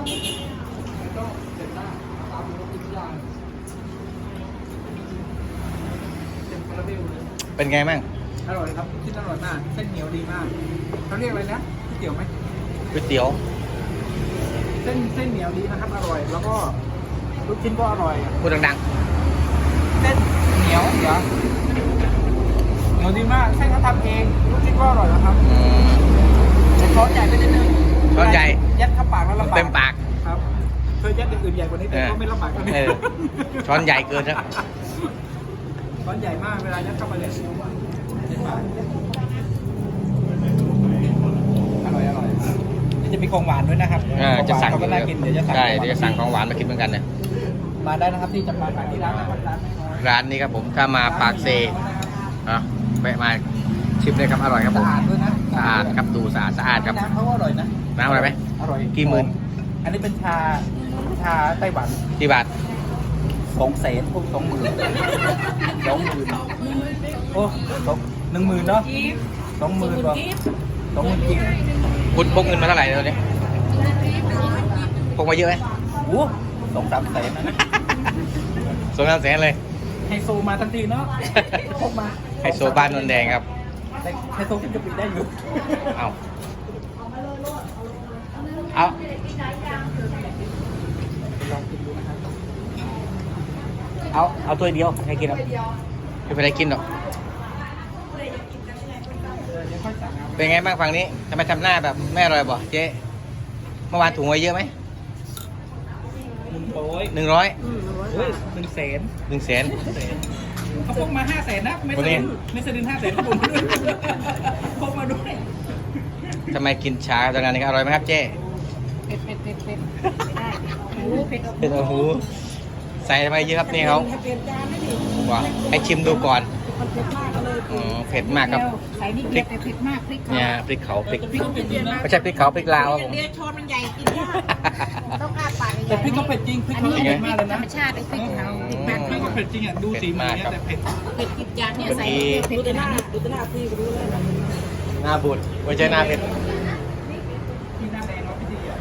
เป็นไงมั่งอร่อยครับชิ้นอร่อยมากเส้นเหนียวดีมากเขาเรียกอะไรนะก๋วยเตี๋ยวไหมก๋วยเตี๋ยว เส้นเส้นเหนียวดีนะครับอร่อย แล้วก็ลูกชิ้นก็อร่อยพูดดังเส้นเหนียวเหนียวเหนียวดีมากเส้นเขาทำเองลูกชิ้นก็อร่อยนะครับๆอืมแต่ช้อนใหญ่ไปนิดนึง ช้อนใหญ่ยัดเข้าปากแล้วลำบากเต็มปากครับเคยยัดอย่างอื่นใหญ่กว่านี้แต่เออก็ไม่ลำบากเท่านี้เออช้อนใหญ่เกินครับช้อนใหญ่มากเวลายัดเข้าไปเลยเต็มปากอร่อยอร่อยเดี๋ยวจะมีของหวานด้วยนะครับเออจะสั่งของหวานเขาก็น่ากินเดี๋ยวจะสั่งใช่เดี๋ยวจะสั่งของหวานมากินเหมือนกันเนี่ยมาได้นะครับที่จำปาสักที่ร้านนะครับร้านไม่น้อยร้านนี้ครับผมถ้ามาปากเซอะแวะมาชิมเลยครับอร่อยครับผสะมอาดด้วยนะสะอาดครับดูสะอาดสะอาดครับน้ำเขาก็อร่อยนะ น้ำอะไรไหม อร่อยกี่หมื่น อันนี้เป็นชา ชาไต้หวันกี่บาทสองแสนพวกสองหมื่นสองหมื่นโอ้สองหนึ่งหมื่นเนาะสองหมื่นป่ะสองหมื่นจริงคุณพกเงินมาเท่าไหร่ตอนนี้พกมาเยอะไหมโอ้สองสามแสนนะสองสามแสนเลยไฮโซมาทันทีเนาะพกมาไฮโซบ้านนนแดงครับแต่ไฮโซขึ้นกะปิได้อยู่เอา เอาลองกินดูนะครับเอาเอาตัวเดียวให้กินหรอกไม่เป็นไรกินหรอกเออเดี๋ยวค่อยสั่งเอาเป็นไงบ้างฝั่งนี้ทำไมทำหน้าแบบไม่อร่อยบ่เจ๊เมื่อวานถุงไว้เยอะไหมหนึ่งร้อยหนึ่งร้อยเฮ้ยหนึ่งแสนหนึ่งแสนเขาพกมาห้าแสนนะไม่คนสนี้ลินไม่สลินห้าแสนผมด้วยพกมาด้วยทำไมกินช้าตอนนั้นนี่อร่อยไหมครับเจ๊เผ็ดเผ็ดเผ็ดเผ็ดไม่ได้โอ้โหเผ็ดเป็นโอ้โหใส่ไมเยอะครับนี่เขาเผ็ดจานไม่ถึงว่าให้ชิมดูก่อนมันเผ็ดมากเลยอ๋อเผ็ดมากครับใส่นี่เดียวแต่เผ็ดมากพริกเนี่ยพริกเขาพริกไม่ใช่พริกเขาพริกลาวครับผมเรียช้อนมันใหญ่กินยากต้องกล้าปากแต่พริกก็เผ็ดจริงพริกเขาเผ็ดมากเลยธรนะรมชาติไอ้พริกเขาพริกพริบ้ากนพริกก็เผ็ดจริงอะดูสีมือเนี่ยแต่เผ็ดเผ็ดกินจานเนี่ยใส่เผ็ดขนาดนี้ดูแต่หน้าพี่รู้แล้วหน้าบูดไม่ใช่หน้าเผ็ด ที่หน้าแดงเราพี่ดีอะ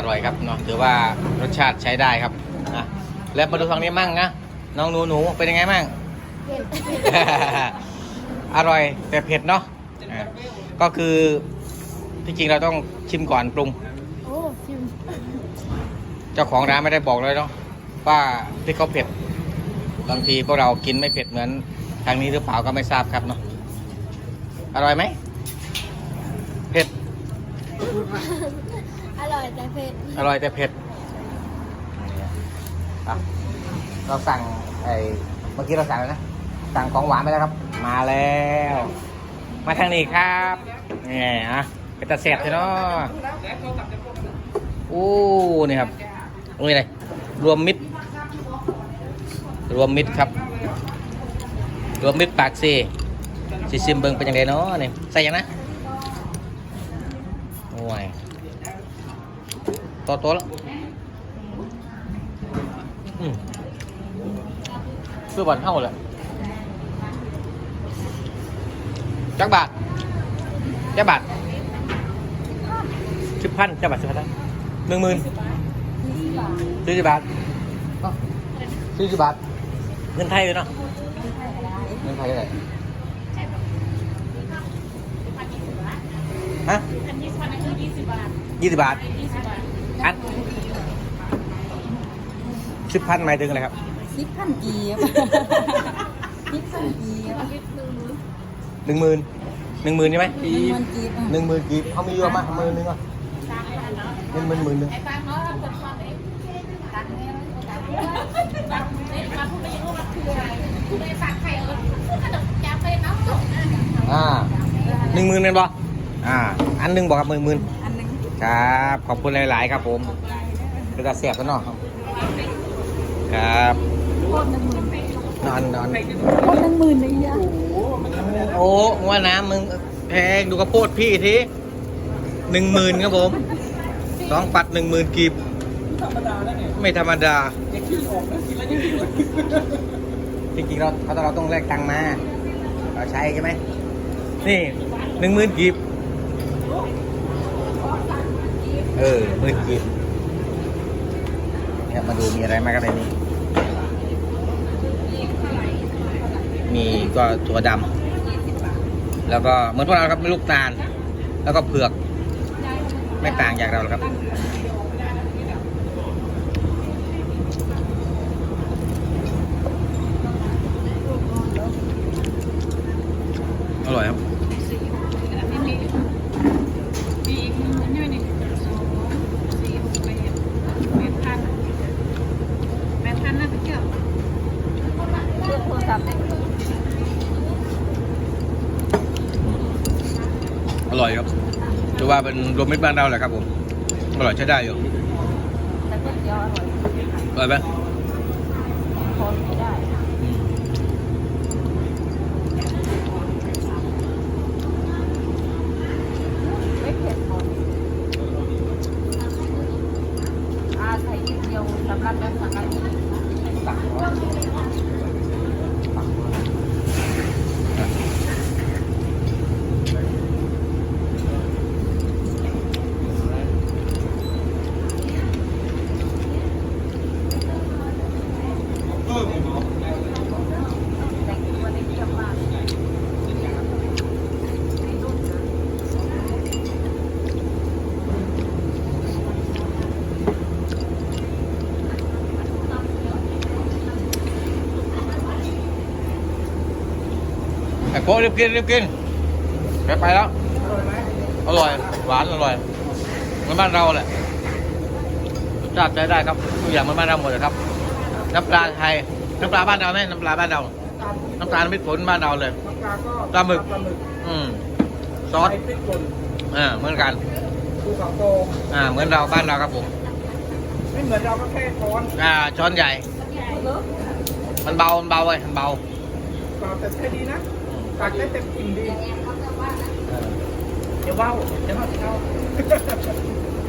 อร่อยครับเนาะถือว่ารสชาติใช้ได้ครับนะแล้วมาดูทางนี้มั่งนะน้องหนูหนูเป็นยังไงมั่ง อร่อยแต่เผ็ดเนาะอะก็คือที่จริงเราต้องชิมก่อนปรุง โอ้ชิมเจ้าของร้านไม่ได้บอกเลยเนาะว่าพริกเขาเผ็ดบางทีพวกเรากินไม่เผ็ดเหมือนทางนี้หรือเปล่าก็ไม่ทราบครับเนาะอร่อยไหมเผ็ด อร่อยแต่เผ็ดอร่อยแต่เผ็ดอะเราสั่งไอ้เมื่อกี้เราสั่งอะไรนะ สั่งของหวานไปแล้วครับ มาแล้ว มาทางนี้ครับนี่อะเป็นตาเสียบใช่เนาะโอ้นี่ครับตรงนี้เลยรวมมิตร รวมมิตรครับ รวมมิตรปากซีซิซิมเบิงเป็นยังไงเนาะนี่ใส่ยังนะโอ้ย ตโตแล้วอืมซื้อบอลเท่าเลยจักบาทจักบาทสิบพันจักบาทสิบพันหนึ่งหมื่นสี่สิบบาทเอ้าสี่สิบบาท เงินไทยเลยเนาะเงินไทยเท่าไหร่ฮะอันนี้พันคือยี่สิบบาท อันสิบพันหมายถึงอะไรครับสิบพันกีบสิบพันกีบหนึ่งหมื่นหนึ่งหมื่นใช่ไหมหนึ่งพันกีบหนึ่งหมื่นกีบเขามีเยอะมากหมื่นหนึ่งอะหนึ่งหมื่นหมื่นหนึ่งไอ้ตังเนาะเกิดความเองตังเนี่ยตังเนี่ยมาพูดไปยังว่ามันคืออะไรคุณไอ้ตังใครเออขนมยาเป็นน้ำตกนะอ่าหนึ่งหมื่นเป็นบ่อ่า อันหนึ่งบอกครับหมื่นหมื่นอันหนึ่ง ครับ ขอบคุณหลาย ๆ ครับผมเป็นตาเสียบกันเนาะครับโคตรหนึ่งหมื่นนอนนอนโคตรหนึ่งหมื่นเลยอะโอ้ว่าน้ำมึงแพงดูกระโพดพี่ทีหนึ่งหมื่นครับผมสองปัดหนึ่งหมื่นกีบธรรมดาแล้วเนี่ยไม่ธรรมดาอย่าขี้ออกนะกินแล้วอย่าขี้ออกจริงๆเราเขาเราต้องแลกตังค์มาเราใช้ใช่ไหมนี่หนึ่งหมื่นกีบ เออมืดกินเนี่ยมาดูมีอะไรไหมกันในนี้ มีก็ถั่วดำแล้วก็เหมือนพวกเราครับมีลูกตาล แล้วก็เผือก ไม่ต่างจากเราหรอกครับ อร่อยครับ มีอีกอันนี้นี่สองสี่หกแปดแปดพันแปดพันน่าจะเกี่ยวเลือกโทรศัพท์ได้ อร่อยครับถือว่าเป็นรวมมิตรบ้านเราแหละครับผม อร่อยใช้ได้อยู่แต่ก๋วยเตี๋ยวอร่อยอร่อยไหมอไม่ได้อืมไม่เผ็ดพออาใส่นิดเดียวสำหรับแบบสังกัด ตักร้อนตักร้อน แต่งตัวได้เยี่ยมมาก ไอ้โค้รีบกินรีบกินไปไปแล้ว อร่อย หวานอร่อยเหมือนบ้านเราแหละรสชาติใช้ได้ครับทุกอย่างเหมือนบ้านเราหมดเลยครับ น้ำปลาไทย น้ำปลาบ้านเราไหมน้ำปลาบ้านเรา น้ำตาลมิตรผลบ้านเราเลยน้ำปลาก็ปลาหมึกปลาหมึก อืมซอสไพริกป่นอ่าเหมือนกันภูเขาโตอ่า เหมือนเราบ้านเราครับผม ไม่เหมือนเราก็แค่ช้อน อ่า ช้อนใหญ่ มันเบา มันเบาเลยมันเบาเปล่าแต่ใช้ดีนะ ตักได้เต็มอิ่มดีเดี๋ยวว่าวเดี๋ยวว่าวเดี๋ยวว่าว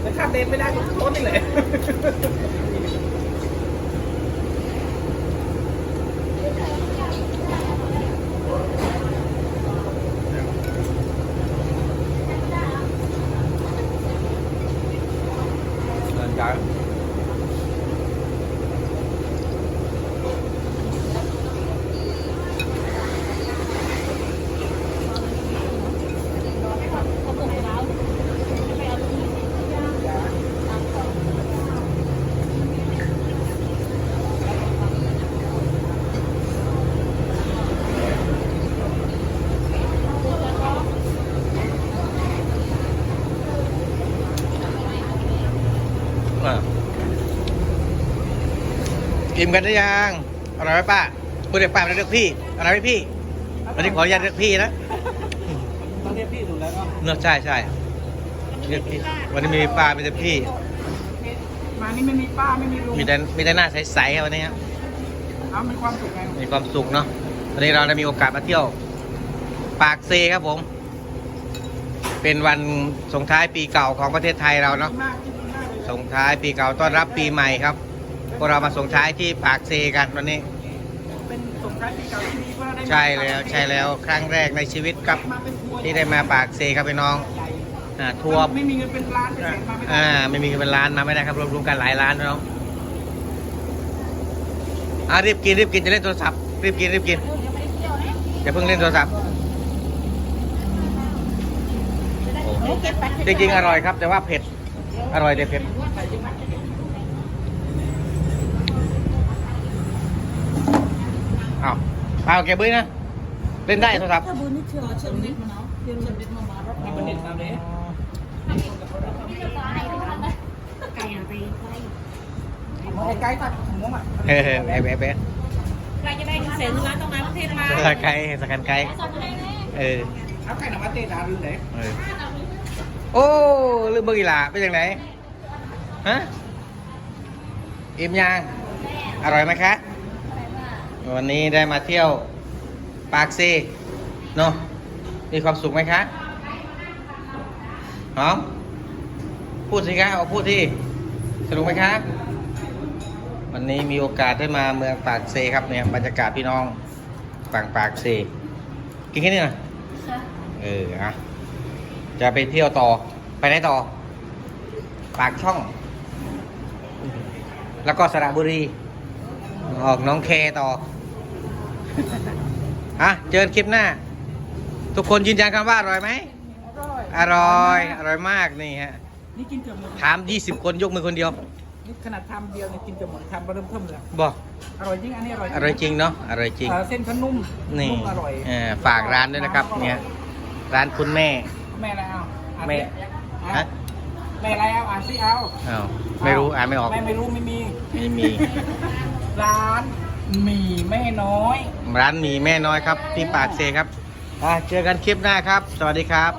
แต่ถ้าเดินไม่ได้ก็ช้อนนี่แหละ เดินช้า อะอิ่มกันหรือยังอร่อยไหมป้าพูดเด็กป้าไม่ได้เรียกพี่อร่อยไหมพี่วันนี้ขออนุญาตเรียกพี่นะต้องเรียกพี่ถูกแล้วก็เนอะใช่ใช่เรียกพี่วันนี้มีป้ามีแต่พี่มานี่ไม่มีป้าไม่มีลุงมีแต่มีแต่หน้าใสๆครับวันนี้ครับเอามีความสุขไงมีความสุขเนาะวันนี้เราได้มีโอกาสมาเที่ยว ปากเซครับผม เป็นวันส่งท้ายปีเก่าของประเทศไทยเราเนาะ ส่งท้ายปีเก่าต้อนรับปีใหม่ครับ พวกเรามาส่งท้ายที่ปากเซกันวันนี้ เป็นส่งท้ายปีเก่าที่ดีเพราะเราได้มาใช่แล้วใช่แล้วครั้งแรกในชีวิตครับมาเป็นทัวร์ที่ได้มาปากเซครับพี่น้องใหญ่อ่าทัวร์ ไม่มีเงินเป็นล้านเป็นแสนมาไม่ได้อ่าไม่มีเป็นล้านมาไม่ได้ครับรวมๆกันหลายล้านพี่น้องอ่ารีบกินรีบกินจะเล่นโทรศัพท์รีบกินรีบกินยังไม่ได้เที่ยวนะอย่าเพิ่งเล่นโทรศัพท์โอ้เก็บไปจริงๆอร่อยครับ แต่ว่าเผ็ด อร่อยแต่เผ็ดอ้าวเอาเก็บไว้นะ เล่นได้โทรศัพท์ถ้าบุญนี่เชื่อเชื่อเน็ตมาเนาะเชื่อเน็ตมามารับมีประเด็นตามนี้ไก่อะไรไก่ไอ้ไก่ตัดหัวมันเฮ้ยเฮ้ยเบ๊ะเบ๊ะใครจะได้เสียงร้านตรงนั้นประเทศมาสกันไกลสกันไกลสอนให้แน่เออเอาไก่หนังมาเตะดาลืมไหนเออ โอ้ลืมเบอร์กีฬาเป็นยังไงฮะอิ่มยังอร่อยไหมคะวันนี้ได้มาเที่ยวปากซีเนาะมีความสุขไหมคะหอมพูดสิคะเอาพูดที่สนุกไหมคะวันนี้มีโอกาสได้มาเมืองปากเซครับเนี่ยบรรยากาศพี่น้องฝั่งปากเซกินแค่นี้นะเอออะ จะไปเที่ยวต่อ ไปไหนต่อ ปากช่อง แล้วก็สระบุรี ออกหน้องแคต่อ อะ เจอกันคลิปหน้า ทุกคนยืนยันคำว่าอร่อยไหมอร่อยอร่อย อร่อยมากนี่ฮะ นี่กินเกือบหมดถาม 20 คนยกมือคนเดียว นี่ขนาดทำเดียวเนี่ยกินเกือบหมดทำมาเริ่มเพิ่มเลยบอก อร่อยจริง อันนี้อร่อยอร่อยจริงเนาะ อร่อยจริงเอ่อเส้นเขานุ่มนี่นุ่มอร่อย เออฝากร้านด้วยนะครับ เนี่ย ร้านคุณแม่ แม่อะไรเอาอ่านแม่สิฮะแม่อะไรเอาอ่านสิเอาอ้าวไม่รู้อ่านไม่ออกแม่ไม่รู้ไม่มี ไม่มี ร้านหมี่แม่น้อย ร้านหมีแม่น้อยครับ ที่ปากเซครับอะเจอกันคลิปหน้าครับ สวัสดีครับ